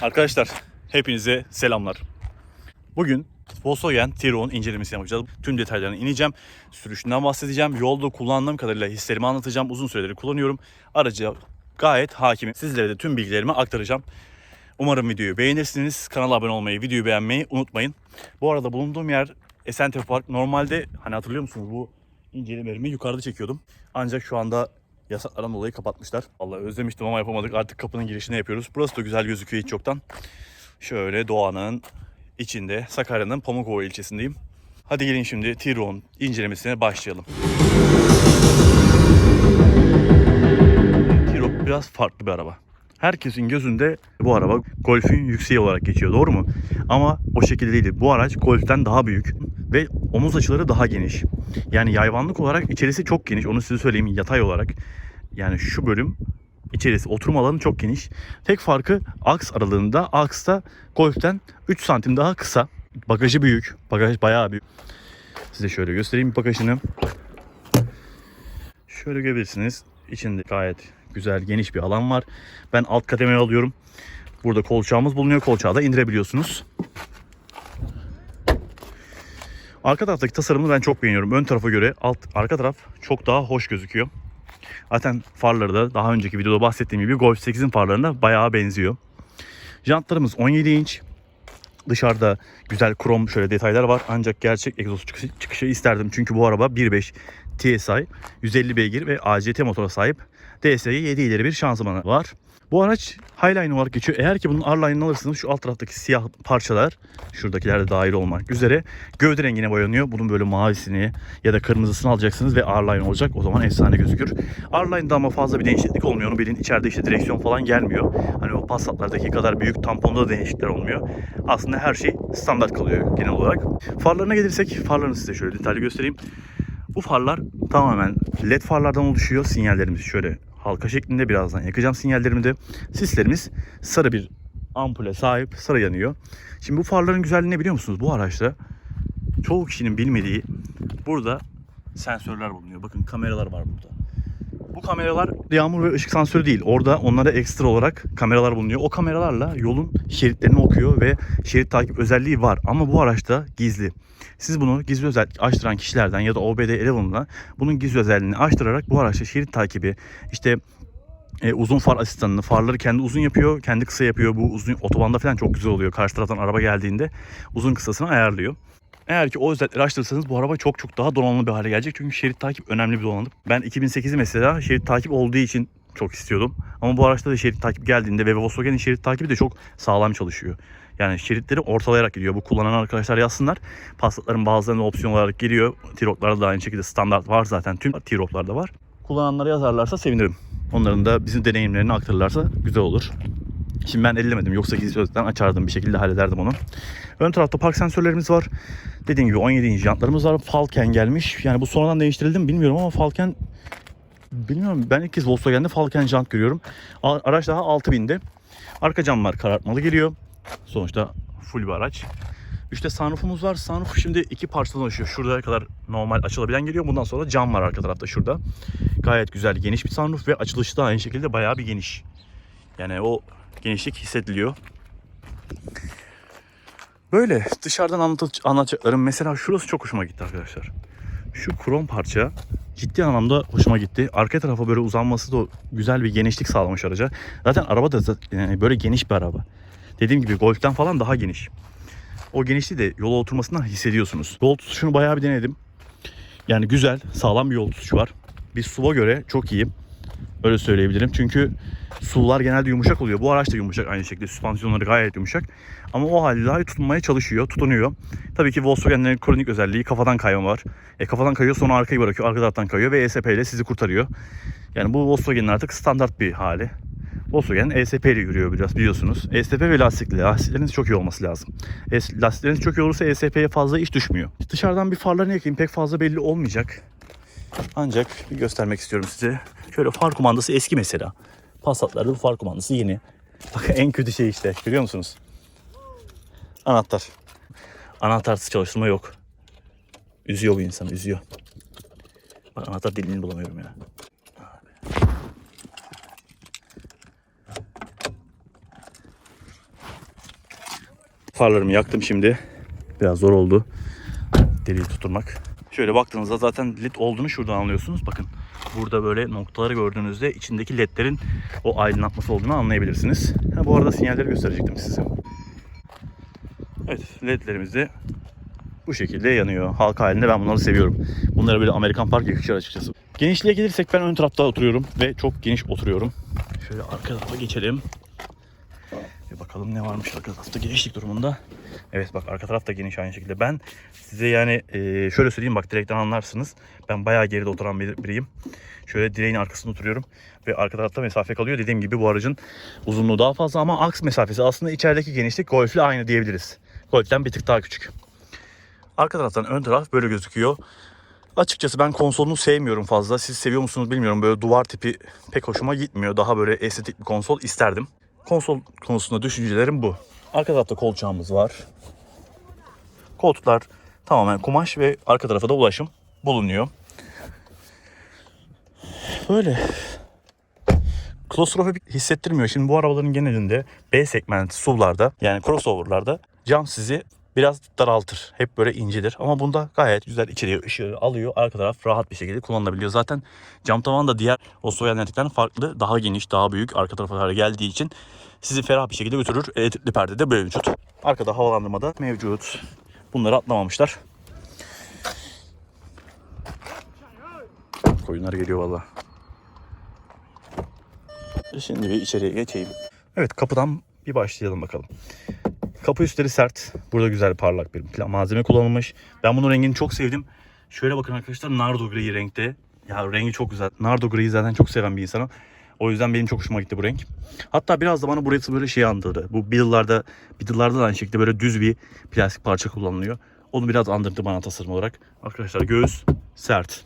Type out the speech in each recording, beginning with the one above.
Arkadaşlar hepinize selamlar. Bugün Volkswagen Tiguan incelemesini yapacağız. Tüm detaylarına ineceğim. Sürüşünden bahsedeceğim. Yolda kullandığım kadarıyla hislerimi anlatacağım. Uzun süredir kullanıyorum. Aracı gayet hakimim. Sizlere de tüm bilgilerimi aktaracağım. Umarım videoyu beğenirsiniz. Kanala abone olmayı, videoyu beğenmeyi unutmayın. Bu arada bulunduğum yer Esentepe Park. Normalde hani hatırlıyor musunuz bu incelemelerimi yukarıda çekiyordum. Ancak şu anda yasaklardan dolayı kapatmışlar. Vallahi özlemiştim ama yapamadık. Artık kapının girişine yapıyoruz. Burası da güzel gözüküyor hiç yoktan. Şöyle doğanın içinde Sakarya'nın Pamukova ilçesindeyim. Hadi gelin şimdi Tiron incelemesine başlayalım. Tiro biraz farklı bir araba. Herkesin gözünde bu araba Golf'ün yükseği olarak geçiyor doğru mu? Ama o şekilde değil. Bu araç Golf'ten daha büyük ve omuz açıları daha geniş. Yani yayvanlık olarak içerisi çok geniş. Onu size söyleyeyim yatay olarak. Yani şu bölüm içerisi oturma alanı çok geniş. Tek farkı aks aralığında. Aks da Golf'ten 3 santim daha kısa. Bagajı büyük. Bagaj bayağı büyük. Size şöyle göstereyim bagajını. Şöyle görebilirsiniz. İçinde gayet güzel geniş bir alan var. Ben alt kademeye alıyorum. Burada kolçağımız bulunuyor. Kolçağı da indirebiliyorsunuz. Arka taraftaki tasarımını ben çok beğeniyorum. Ön tarafa göre alt arka taraf çok daha hoş gözüküyor. Zaten farları da daha önceki videoda bahsettiğim gibi Golf 8'in farlarına bayağı benziyor. Jantlarımız 17 inç. Dışarıda güzel krom şöyle detaylar var. Ancak gerçek egzoz çıkışı, isterdim. Çünkü bu araba 1.5 TSI 150 beygir ve ACT motora sahip. DSG 7 ileri bir şanzımanı var. Bu araç Highline olarak geçiyor. Eğer ki bunun R-Line'ını alırsanız şu alt taraftaki siyah parçalar şuradakiler de dahil olmak üzere gövde rengine boyanıyor. Bunun böyle mavisini ya da kırmızısını alacaksınız ve R-Line olacak. O zaman efsane gözükür. R-Line'da ama fazla bir değişiklik olmuyor. Onu bilin içeride işte direksiyon falan gelmiyor. Hani o Passat'lardaki kadar büyük tamponda da değişiklikler olmuyor. Aslında her şey standart kalıyor genel olarak. Farlarına gelirsek farlarını size şöyle detaylı göstereyim. Bu farlar tamamen led farlardan oluşuyor. Sinyallerimiz şöyle halka şeklinde birazdan yakacağım sinyallerimi de. Sislerimiz sarı bir ampule sahip sarı yanıyor. Şimdi bu farların güzelliği ne biliyor musunuz? Bu araçta çoğu kişinin bilmediği burada sensörler bulunuyor. Bakın kameralar var burada. Bu kameralar yağmur ve ışık sensörü değil. Orada onlara ekstra olarak kameralar bulunuyor. O kameralarla yolun şeritlerini okuyor ve şerit takip özelliği var. Ama bu araçta gizli. Siz bunu gizli özellik açtıran kişilerden ya da OBD Eleven'la bunun gizli özelliğini açtırarak bu araçta şerit takibi işte e, uzun far asistanını farları kendi uzun yapıyor kendi kısa yapıyor bu uzun otobanda falan çok güzel oluyor karşı taraftan araba geldiğinde uzun kısasını ayarlıyor. Eğer ki o özellikleri açtırırsanız bu araba çok çok daha donanımlı bir hale gelecek. Çünkü şerit takip önemli bir donanım. Ben 2008'i mesela şerit takip olduğu için çok istiyordum. Ama bu araçta da şerit takip geldiğinde ve Volkswagen'in şerit takibi de çok sağlam çalışıyor. Yani şeritleri ortalayarak gidiyor. Bu kullanan arkadaşlar yazsınlar. Passat'ların bazılarında opsiyon olarak geliyor. T-Roc'larda da aynı şekilde standart var zaten. Tüm T-Roc'larda var. Kullananlara yazarlarsa sevinirim. Onların da bizim deneyimlerini aktarırlarsa güzel olur. Şimdi ben ellemedim yoksa gizli sözden açardım bir şekilde hallederdim onu. Ön tarafta park sensörlerimiz var. Dediğim gibi 17 inç jantlarımız var. Falken gelmiş. Yani bu sonradan değiştirildi mi bilmiyorum ama Falken bilmiyorum. Ben ilk kez Volkswagen'de Falken jant görüyorum. Araç daha 6000'de. Arka camlar karartmalı geliyor. Sonuçta full bir araç. İşte sunroofumuz var. Sunroof şimdi iki parçadan oluşuyor. Şuraya kadar normal açılabilen geliyor. Bundan sonra cam var arka tarafta şurada. Gayet güzel geniş bir sunroof ve açılışı da aynı şekilde bayağı bir geniş. Yani o genişlik hissediliyor. Böyle dışarıdan anlat anlatacaklarım mesela şurası çok hoşuma gitti arkadaşlar. Şu krom parça ciddi anlamda hoşuma gitti. Arka tarafa böyle uzanması da güzel bir genişlik sağlamış araca. Zaten araba da böyle geniş bir araba. Dediğim gibi Golf'ten falan daha geniş. O genişliği de yola oturmasından hissediyorsunuz. Yol tutuşunu bayağı bir denedim. Yani güzel, sağlam bir yol tutuşu var. Bir SUV'a göre çok iyi. Öyle söyleyebilirim. Çünkü SUV'lar genelde yumuşak oluyor. Bu araç da yumuşak aynı şekilde. Süspansiyonları gayet yumuşak. Ama o halde daha tutunmaya çalışıyor, tutunuyor. Tabii ki Volkswagen'lerin kronik özelliği kafadan kayma var. E kafadan kayıyor sonra arkayı bırakıyor, arka taraftan kayıyor ve ESP ile sizi kurtarıyor. Yani bu Volkswagen'in artık standart bir hali. Volkswagen ESP ile yürüyor biraz biliyorsunuz. ESP ve lastikli. Lastikleriniz çok iyi olması lazım. Es- Lastikleriniz çok iyi olursa ESP'ye fazla iş düşmüyor. Dışarıdan bir farlarını yakayım pek fazla belli olmayacak. Ancak bir göstermek istiyorum size. Şöyle far kumandası eski mesela. Passat'larda bu far kumandası yeni. Bak en kötü şey işte görüyor musunuz? Anahtar. Anahtarsız çalıştırma yok. Üzüyor bu insanı üzüyor. Bak anahtar dilini bulamıyorum ya. Farlarımı yaktım şimdi. Biraz zor oldu. Deliği tutturmak. Şöyle baktığınızda zaten led olduğunu şuradan anlıyorsunuz. Bakın burada böyle noktaları gördüğünüzde içindeki ledlerin o aydınlatması olduğunu anlayabilirsiniz. Ha, bu arada sinyalleri gösterecektim size. Evet ledlerimiz de bu şekilde yanıyor. Halka halinde ben bunları seviyorum. Bunlara böyle Amerikan Park yakışır açıkçası. Genişliğe gelirsek ben ön tarafta oturuyorum ve çok geniş oturuyorum. Şöyle arka tarafa geçelim. Bakalım ne varmış arka tarafta genişlik durumunda. Evet bak arka taraf da geniş aynı şekilde. Ben size yani e, şöyle söyleyeyim bak direkten anlarsınız. Ben bayağı geride oturan bir, biriyim. Şöyle direğin arkasında oturuyorum. Ve arka tarafta mesafe kalıyor. Dediğim gibi bu aracın uzunluğu daha fazla ama aks mesafesi aslında içerideki genişlik Golf'le aynı diyebiliriz. Golf'ten bir tık daha küçük. Arka taraftan ön taraf böyle gözüküyor. Açıkçası ben konsolunu sevmiyorum fazla. Siz seviyor musunuz bilmiyorum. Böyle duvar tipi pek hoşuma gitmiyor. Daha böyle estetik bir konsol isterdim. Konsol konusunda düşüncelerim bu. Arka tarafta kolçağımız var. Koltuklar tamamen kumaş ve arka tarafa da ulaşım bulunuyor. Böyle. Klostrofobik hissettirmiyor. Şimdi bu arabaların genelinde B segmenti SUV'larda yani crossover'larda cam sizi biraz daraltır. Hep böyle incidir. Ama bunda gayet güzel içeriye ışığı alıyor. Arka taraf rahat bir şekilde kullanılabiliyor. Zaten cam tavan da diğer Volkswagen Lernik'ten farklı. Daha geniş, daha büyük. Arka tarafa kadar geldiği için sizi ferah bir şekilde götürür. Elektrikli perde de mevcut. Arkada havalandırma da mevcut. Bunları atlamamışlar. Koyunlar geliyor valla. Şimdi bir içeriye geçeyim. Evet kapıdan bir başlayalım bakalım. Kapı üstleri sert. Burada güzel parlak bir malzeme kullanılmış. Ben bunun rengini çok sevdim. Şöyle bakın arkadaşlar nardo gri renkte. Ya rengi çok güzel. Nardo griyi zaten çok seven bir insanım. O yüzden benim çok hoşuma gitti bu renk. Hatta biraz da bana burası böyle şey andırdı. Bu Beetle'larda, Beetle'larda da aynı şekilde böyle düz bir plastik parça kullanılıyor. Onu biraz andırdı bana tasarım olarak. Arkadaşlar göğüs sert.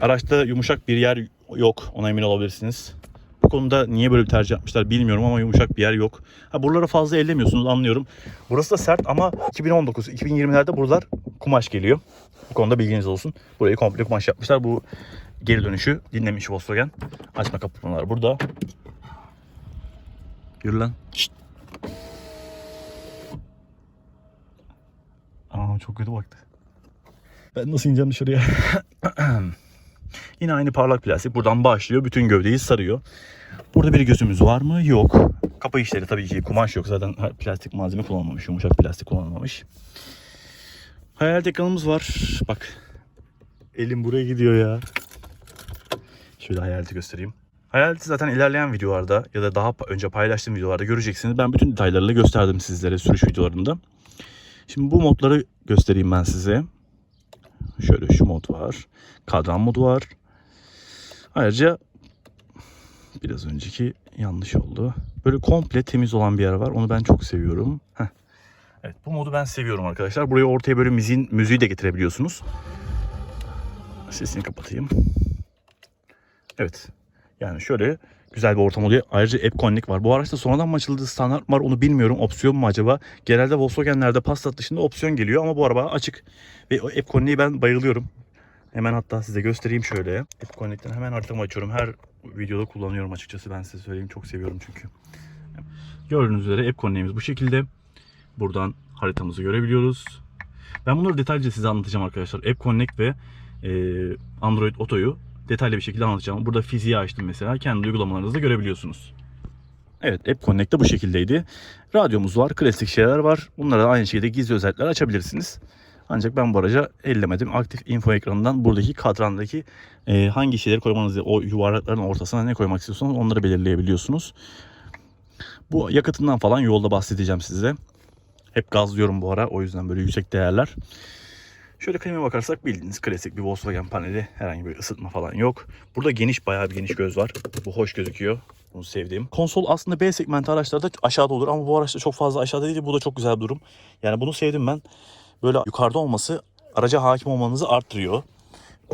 Araçta yumuşak bir yer yok. Ona emin olabilirsiniz. Konuda niye böyle bir tercih yapmışlar bilmiyorum ama yumuşak bir yer yok. Ha buralara fazla ellemiyorsunuz anlıyorum. Burası da sert ama 2019-2020'lerde buralar kumaş geliyor. Bu konuda bilginiz olsun. Burayı komple kumaş yapmışlar. Bu geri dönüşü dinlemiş Volkswagen. Açma kapatmalar burada. Yürü lan. Şşt. Aa çok kötü baktı. Ben nasıl ineceğim dışarıya? Yine aynı parlak plastik. Buradan başlıyor. Bütün gövdeyi sarıyor. Burada bir gözümüz var mı? Yok. Kapı işleri tabii ki kumaş yok. Zaten plastik malzeme kullanılmamış. Yumuşak plastik kullanılmamış. Hayalet ekranımız var. Bak. Elim buraya gidiyor ya. Şöyle hayaleti göstereyim. Hayaleti zaten ilerleyen videolarda ya da daha önce paylaştığım videolarda göreceksiniz. Ben bütün detaylarıyla gösterdim sizlere sürüş videolarında. Şimdi bu modları göstereyim ben size. Şöyle şu mod var. Kadran modu var. Ayrıca biraz önceki yanlış oldu. Böyle komple temiz olan bir yer var. Onu ben çok seviyorum. Heh. Evet bu modu ben seviyorum arkadaşlar. Buraya ortaya böyle müziğin, müziği de getirebiliyorsunuz. Sesini kapatayım. Evet. Yani şöyle güzel bir ortam oluyor. Ayrıca App Connect var. Bu araçta sonradan mı açıldı standart var onu bilmiyorum. Opsiyon mu acaba? Genelde Volkswagen'lerde Passat dışında opsiyon geliyor ama bu araba açık. Ve o App Connect'i ben bayılıyorum. Hemen hatta size göstereyim şöyle. App Connect'ten hemen haritamı açıyorum. Her videoda kullanıyorum açıkçası. Ben size söyleyeyim çok seviyorum çünkü. Gördüğünüz üzere App Connect'imiz bu şekilde. Buradan haritamızı görebiliyoruz. Ben bunları detaylıca size anlatacağım arkadaşlar. App Connect ve Android Auto'yu detaylı bir şekilde anlatacağım. Burada fiziği açtım mesela. Kendi uygulamalarınızda görebiliyorsunuz. Evet App Connect de bu şekildeydi. Radyomuz var, klasik şeyler var. Bunlara da aynı şekilde gizli özellikler açabilirsiniz. Ancak ben bu araca ellemedim. Aktif info ekranından buradaki kadrandaki e, hangi şeyleri koymanızı, o yuvarlakların ortasına ne koymak istiyorsanız onları belirleyebiliyorsunuz. Bu yakıtından falan yolda bahsedeceğim size. Hep gazlıyorum bu ara o yüzden böyle yüksek değerler. Şöyle klimaya bakarsak bildiğiniz klasik bir Volkswagen paneli. Herhangi bir ısıtma falan yok. Burada geniş bayağı bir geniş göz var. Bu hoş gözüküyor. Bunu sevdiğim. Konsol aslında B segmenti araçlarda aşağıda olur ama bu araçta çok fazla aşağıda değil. Bu da çok güzel bir durum. Yani bunu sevdim ben. Böyle yukarıda olması araca hakim olmanızı arttırıyor.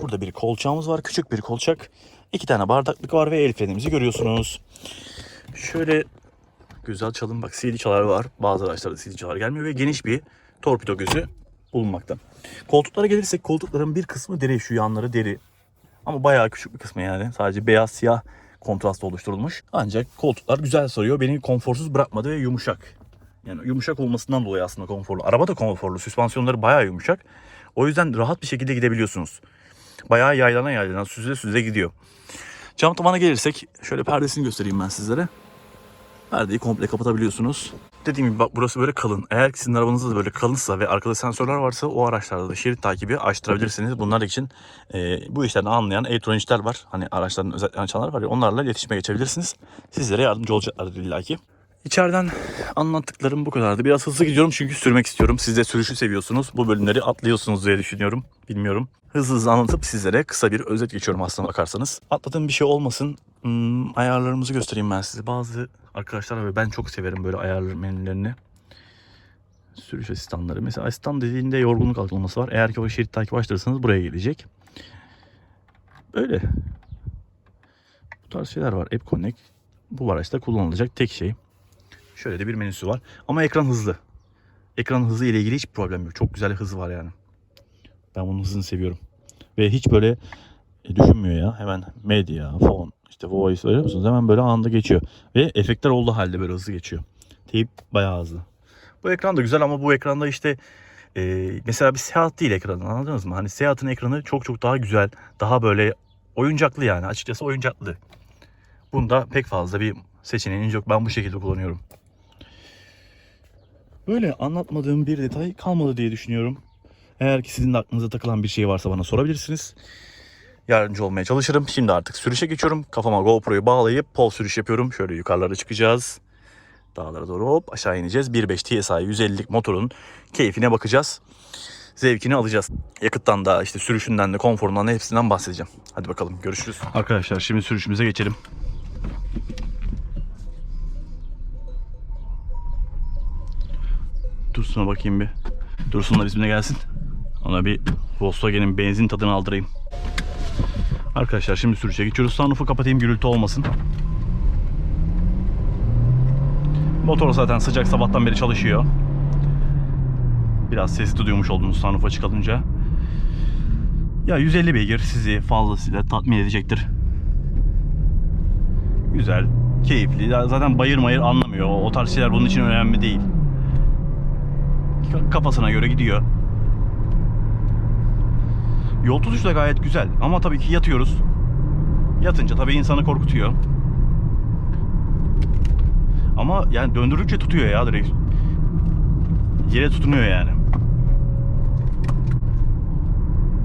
Burada bir kolçağımız var. Küçük bir kolçak. İki tane bardaklık var ve el frenimizi görüyorsunuz. Şöyle güzel çalım bak CD çalar var. Bazı araçlarda CD çalar gelmiyor ve geniş bir torpido gözü bulunmakta. Koltuklara gelirsek koltukların bir kısmı deri şu yanları deri. Ama bayağı küçük bir kısmı yani. Sadece beyaz siyah kontrastla oluşturulmuş. Ancak koltuklar güzel sarıyor. Beni konforsuz bırakmadı ve yumuşak. Yani yumuşak olmasından dolayı aslında konforlu. Araba da konforlu. Süspansiyonları bayağı yumuşak. O yüzden rahat bir şekilde gidebiliyorsunuz. Bayağı yaylana yaylana süzüle süzüle gidiyor. Cam tavana gelirsek şöyle perdesini göstereyim ben sizlere. Perdeyi komple kapatabiliyorsunuz. Dediğim gibi bak burası böyle kalın. Eğer sizin arabanızda da böyle kalınsa ve arkada sensörler varsa o araçlarda da şerit takibi açtırabilirsiniz. Bunlar için e, bu işlerden anlayan elektronikçiler var. Hani araçların özelliklerini açanlar var ya onlarla iletişime geçebilirsiniz. Sizlere yardımcı olacaklardır illaki. İçeriden anlattıklarım bu kadardı. Biraz hızlı gidiyorum çünkü sürmek istiyorum. Siz de sürüşü seviyorsunuz. Bu bölümleri atlıyorsunuz diye düşünüyorum. Bilmiyorum. Hızlı hızlı anlatıp sizlere kısa bir özet geçiyorum aslına bakarsanız. Atladığım bir şey olmasın. Hmm, ayarlarımızı göstereyim ben size. Bazı arkadaşlar ve ben çok severim böyle ayarlar menülerini. Sürüş asistanları. Mesela asistan dediğinde yorgunluk algılaması var. Eğer ki o şerit takibi açtırırsanız buraya gelecek. Böyle. Bu tarz şeyler var. App Connect. Bu araçta kullanılacak tek şey. Şöyle de bir menüsü var. Ama ekran hızlı. Ekran hızı ile ilgili hiç problem yok. Çok güzel hızı var yani. Ben bunun hızını seviyorum. Ve hiç böyle e, düşünmüyor ya. Hemen medya, fon, işte voice öyle musunuz? Hemen böyle anında geçiyor. Ve efektler olduğu halde böyle hızlı geçiyor. Teyip bayağı hızlı. Bu ekran da güzel ama bu ekranda işte e, mesela bir Seat değil ekranı anladınız mı? Hani Seat'ın ekranı çok çok daha güzel. Daha böyle oyuncaklı yani açıkçası oyuncaklı. Bunda pek fazla bir seçeneğiniz yok. Ben bu şekilde kullanıyorum. Böyle anlatmadığım bir detay kalmadı diye düşünüyorum. Eğer ki sizin de aklınıza takılan bir şey varsa bana sorabilirsiniz. Yardımcı olmaya çalışırım. Şimdi artık sürüşe geçiyorum. Kafama GoPro'yu bağlayıp pol sürüş yapıyorum. Şöyle yukarılara çıkacağız. Dağlara doğru hop aşağı ineceğiz. 1.5 TSI 150'lik motorun keyfine bakacağız. Zevkini alacağız. Yakıttan da işte sürüşünden de konforundan da hepsinden bahsedeceğim. Hadi bakalım görüşürüz. Arkadaşlar şimdi sürüşümüze geçelim. Dursun'a bakayım bir. Dursun da bizimle gelsin. Ona bir Volkswagen'in benzin tadını aldırayım. Arkadaşlar şimdi sürüşe geçiyoruz. Sunroof'u kapatayım gürültü olmasın. Motor zaten sıcak sabahtan beri çalışıyor. Biraz sesi duymuş oldunuz sunroof açık alınca. Ya 150 beygir sizi fazlasıyla tatmin edecektir. Güzel, keyifli. Zaten bayır mayır anlamıyor. O tarz şeyler bunun için önemli değil. Ka- Kafasına göre gidiyor. Yol tutuşu da gayet güzel ama tabii ki yatıyoruz. Yatınca tabii insanı korkutuyor. Ama yani döndürünce tutuyor ya direkt. Yere tutunuyor yani.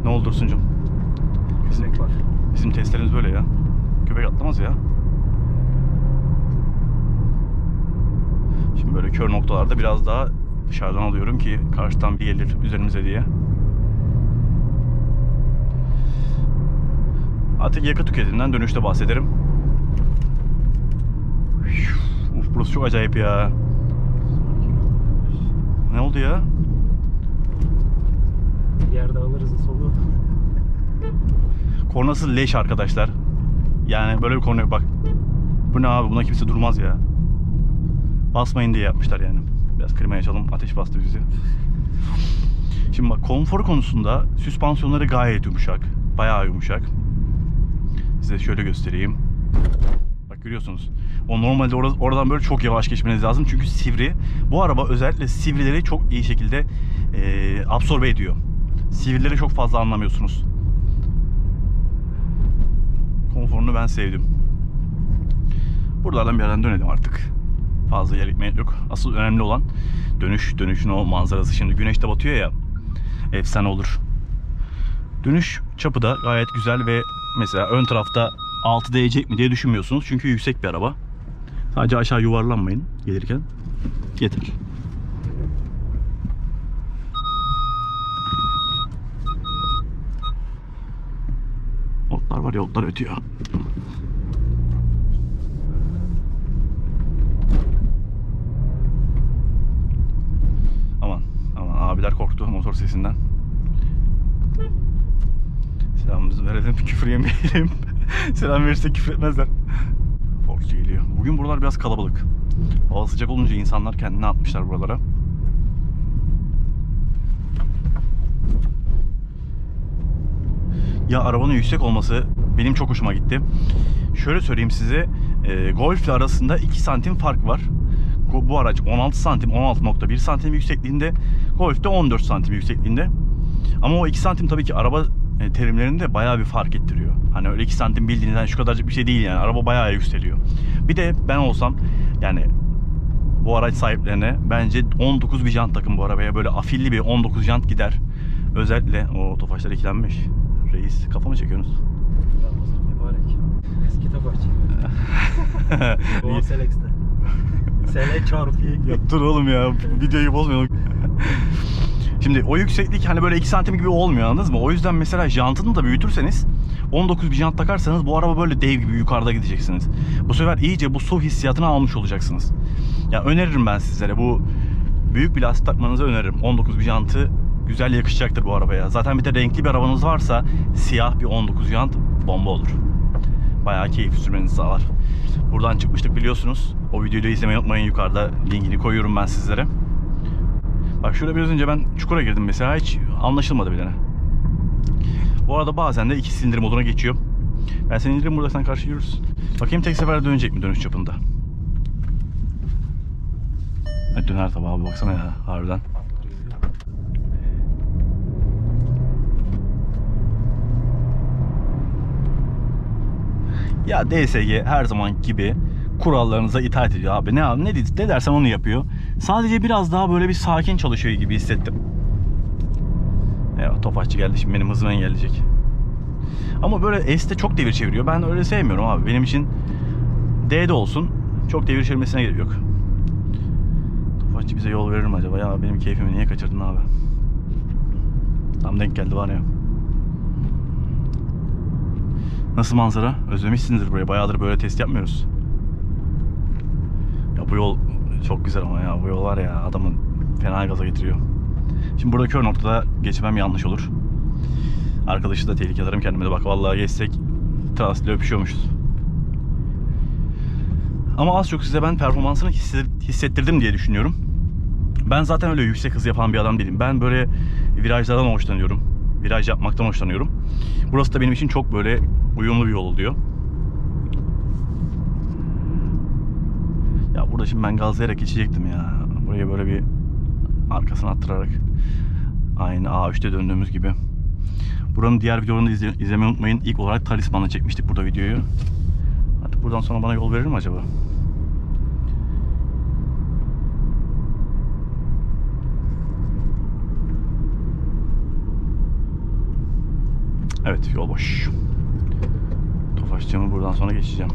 Ne oldu Dursun'cum? Köpek var. Bizim testlerimiz böyle ya. Köpek atlamaz ya. Şimdi böyle kör noktalarda biraz daha dışarıdan alıyorum ki karşıdan bir gelir üzerimize diye. Artık yakıt tüketiminden dönüşte bahsederim. Uf burası çok acayip ya. Ne oldu ya? Yerde alırız solu. Kornası leş arkadaşlar. Yani böyle bir korna yok bak. Bu ne abi buna kimse durmaz ya. Basmayın diye yapmışlar yani. Biraz klima açalım ateş bastı bizi. Şimdi bak konfor konusunda süspansiyonları gayet yumuşak. Bayağı yumuşak. Size şöyle göstereyim. Bak görüyorsunuz. O normalde or- oradan böyle çok yavaş geçmeniz lazım. Çünkü sivri. Bu araba özellikle sivrileri çok iyi şekilde eee, absorbe ediyor. Sivrileri çok fazla anlamıyorsunuz. Konforunu ben sevdim. Buralardan bir yerden dönelim artık. Fazla yer gitmeye yok. Asıl önemli olan dönüş, dönüşün o manzarası. Şimdi güneş de batıyor ya. Efsane olur. Dönüş çapı da gayet güzel ve mesela ön tarafta 6 değecek mi diye düşünmüyorsunuz. Çünkü yüksek bir araba. Sadece aşağı yuvarlanmayın gelirken. Yeter. Otlar var ya otlar ötüyor. Motor sesinden. Selamımızı verelim küfür yemeyelim. Selam verirse küfür etmezler. Forkçu geliyor. Bugün buralar biraz kalabalık. Hava sıcak olunca insanlar kendini atmışlar buralara. Ya arabanın yüksek olması benim çok hoşuma gitti. Şöyle söyleyeyim size. E, Golf ile arasında 2 santim fark var. Bu- araç 16 santim 16.1 santim yüksekliğinde. Golf de 14 santim yüksekliğinde. Ama o 2 santim tabii ki araba e, terimlerinde bayağı bir fark ettiriyor. Hani öyle 2 santim bildiğinizden şu kadarcık bir şey değil yani. Araba bayağı yükseliyor. Bir de ben olsam yani bu araç sahiplerine bence 19 bir jant takın bu arabaya. Böyle afilli bir 19 jant gider. Özellikle o tofaşlar ikilenmiş. Reis kafa mı çekiyorsunuz? Mübarek. Eski tabancı. Doğan Selex'te. Sele çarpı Ya dur oğlum ya videoyu bozmayalım. Şimdi o yükseklik hani böyle 2 santim gibi olmuyor anladınız mı? O yüzden mesela jantını da büyütürseniz 19 bir jant takarsanız bu araba böyle dev gibi yukarıda gideceksiniz. Bu sefer iyice bu su hissiyatını almış olacaksınız. Ya öneririm ben sizlere bu büyük bir lastik takmanızı öneririm. 19 bir jantı güzel yakışacaktır bu arabaya. Zaten bir de renkli bir arabanız varsa siyah bir 19 jant bomba olur. Bayağı keyifli sürmenizi sağlar. Buradan çıkmıştık biliyorsunuz. O videoyu da izlemeyi unutmayın. Yukarıda linkini koyuyorum ben sizlere. Bak şurada biraz önce ben çukura girdim mesela hiç anlaşılmadı bile. Bu arada bazen de iki silindir moduna geçiyor. Ben seni indiririm burada sen karşı yürürsün. Bakayım tek seferde dönecek mi dönüş çapında. Evet döner tabi abi baksana ya harbiden. Ya DSG her zaman gibi kurallarınıza itaat ediyor abi. Ne ne, ne dersen onu yapıyor. Sadece biraz daha böyle bir sakin çalışıyor gibi hissettim. Evet Tofaşçı geldi şimdi benim hızımı engelleyecek. Ama böyle S'te çok devir çeviriyor. Ben öyle sevmiyorum abi. Benim için D'de olsun. Çok devir çevirmesine gerek yok. Tofaşçı bize yol verir mi acaba? Ya benim keyfimi niye kaçırdın abi? Tam denk geldi var ya. Nasıl manzara? Özlemişsinizdir burayı. Bayağıdır böyle test yapmıyoruz. Ya bu yol çok güzel ama ya. Bu yol var ya adamı fena gaza getiriyor. Şimdi burada kör noktada geçmem yanlış olur. Arkadaşı da tehlike atarım kendime de bak vallahi geçsek transitle öpüşüyormuşuz. Ama az çok size ben performansını hisse- hissettirdim diye düşünüyorum. Ben zaten öyle yüksek hız yapan bir adam değilim. Ben böyle virajlardan hoşlanıyorum. Viraj yapmaktan hoşlanıyorum. Burası da benim için çok böyle uyumlu bir yol oluyor. Ya burada şimdi ben gazlayarak geçecektim ya. Buraya böyle bir arkasını attırarak. Aynı A3'te döndüğümüz gibi. Buranın diğer videolarını izle- izlemeyi unutmayın. İlk olarak Talisman'la çekmiştik burada videoyu. Artık buradan sonra bana yol verir mi acaba? Evet yol boş. Tofaşçığımı buradan sonra geçeceğim.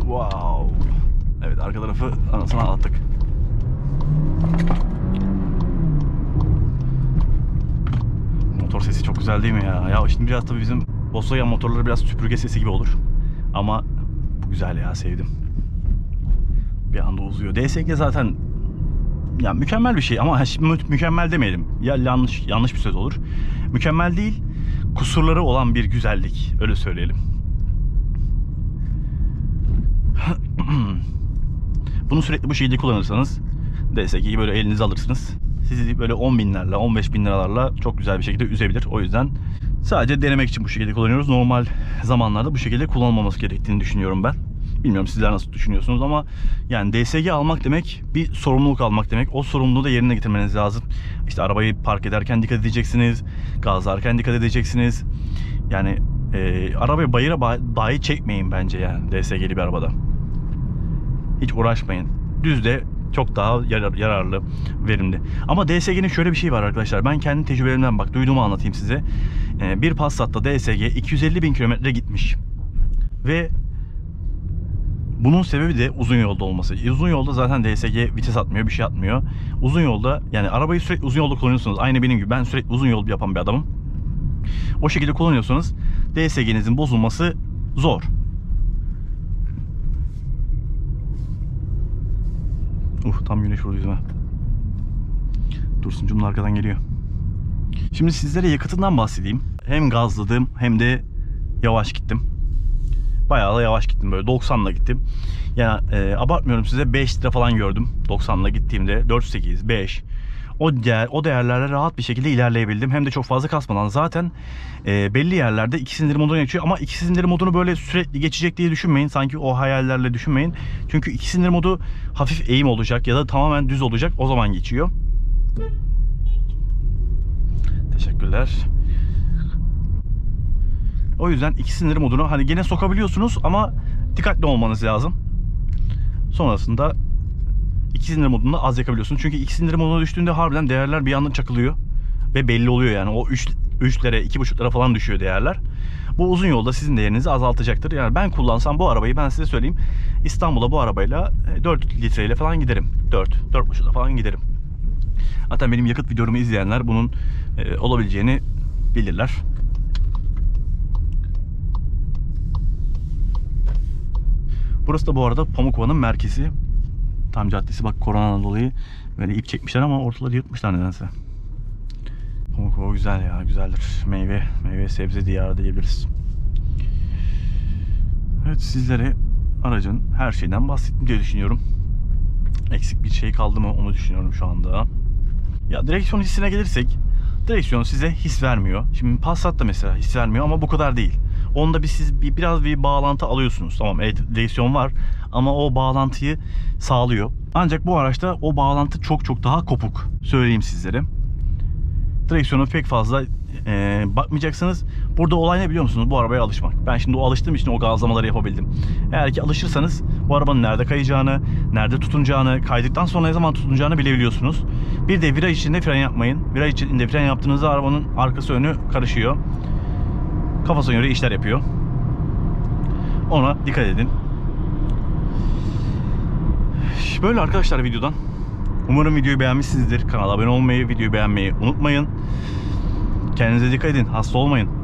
Wow. Evet arka tarafı anasını attık. Motor sesi çok güzel değil mi ya? Ya şimdi biraz tabii bizim Volkswagen motorları biraz süpürge sesi gibi olur. Ama bu güzel ya sevdim. Bir anda uzuyor. DSG zaten ya mükemmel bir şey ama mükemmel demeyelim. Ya yanlış yanlış bir söz olur. Mükemmel değil, kusurları olan bir güzellik. Öyle söyleyelim. Bunu sürekli bu şekilde kullanırsanız DSG'yi böyle elinize alırsınız. Sizi böyle 10 binlerle 15 bin liralarla çok güzel bir şekilde üzebilir. O yüzden sadece denemek için bu şekilde kullanıyoruz. Normal zamanlarda bu şekilde kullanılmaması gerektiğini düşünüyorum ben. Bilmiyorum sizler nasıl düşünüyorsunuz ama yani DSG almak demek bir sorumluluk almak demek. O sorumluluğu da yerine getirmeniz lazım. İşte arabayı park ederken dikkat edeceksiniz. Gazlarken dikkat edeceksiniz. Yani e, arabayı bayıra ba- dahi çekmeyin bence yani DSG'li bir arabada. Hiç uğraşmayın. Düzde çok daha yarar- yararlı, verimli. Ama DSG'nin şöyle bir şey var arkadaşlar. Ben kendi tecrübelerimden bak duyduğumu anlatayım size. Ee, bir Passat'ta DSG 250 bin kilometre gitmiş. Ve bunun sebebi de uzun yolda olması. Uzun yolda zaten DSG vites atmıyor, bir şey atmıyor. Uzun yolda yani arabayı sürekli uzun yolda kullanıyorsunuz. Aynı benim gibi. Ben sürekli uzun yol yapan bir adamım. O şekilde kullanıyorsanız DSG'nizin bozulması zor. Uh tam güneş vurdu yüzüme. Dursun'cum da arkadan geliyor. Şimdi sizlere yakıtından bahsedeyim. Hem gazladım hem de yavaş gittim. Bayağı da yavaş gittim böyle 90'la gittim. Yani e, abartmıyorum size 5 litre falan gördüm 90'la gittiğimde 4.8, 5. o değer, o değerlerle rahat bir şekilde ilerleyebildim. Hem de çok fazla kasmadan. Zaten e, belli yerlerde iki silindir moduna geçiyor ama iki silindir modunu böyle sürekli geçecek diye düşünmeyin. Sanki o hayallerle düşünmeyin. Çünkü iki silindir modu hafif eğim olacak ya da tamamen düz olacak. O zaman geçiyor. Teşekkürler. O yüzden iki sinir modunu hani gene sokabiliyorsunuz ama dikkatli olmanız lazım. Sonrasında iki sinir modunda az yakabiliyorsunuz. Çünkü iki sinir moduna düştüğünde harbiden değerler bir anda çakılıyor. Ve belli oluyor yani. O 3 3'lere, 2.5'lara falan düşüyor değerler. Bu uzun yolda sizin değerinizi azaltacaktır. Yani ben kullansam bu arabayı ben size söyleyeyim. İstanbul'a bu arabayla e, 4 litreyle falan giderim. 4, 4.5'la falan giderim. Zaten benim yakıt videomu izleyenler bunun e, olabileceğini bilirler. Burası da bu arada Pamukova'nın merkezi. Tam caddesi bak koronadan dolayı böyle ip çekmişler ama ortaları yırtmışlar nedense. Pamukova güzel ya güzeldir. Meyve, meyve sebze diyarı diyebiliriz. Evet sizlere aracın her şeyden bahsettim diye düşünüyorum. Eksik bir şey kaldı mı onu düşünüyorum şu anda. Ya direksiyon hissine gelirsek direksiyon size his vermiyor. Şimdi Passat da mesela his vermiyor ama bu kadar değil. Onda bir siz bir, biraz bir bağlantı alıyorsunuz. Tamam evet var ama o bağlantıyı sağlıyor. Ancak bu araçta o bağlantı çok çok daha kopuk. Söyleyeyim sizlere. Direksiyona pek fazla e, bakmayacaksınız. Burada olay ne biliyor musunuz? Bu arabaya alışmak. Ben şimdi o alıştığım için o gazlamaları yapabildim. Eğer ki alışırsanız bu arabanın nerede kayacağını, nerede tutunacağını, kaydıktan sonra ne zaman tutunacağını bilebiliyorsunuz. Bir de viraj içinde fren yapmayın. Viraj içinde fren yaptığınızda arabanın arkası önü karışıyor. Kafasına göre işler yapıyor. Ona dikkat edin. Böyle arkadaşlar videodan. Umarım videoyu beğenmişsinizdir. Kanala abone olmayı, videoyu beğenmeyi unutmayın. Kendinize dikkat edin. Hasta olmayın.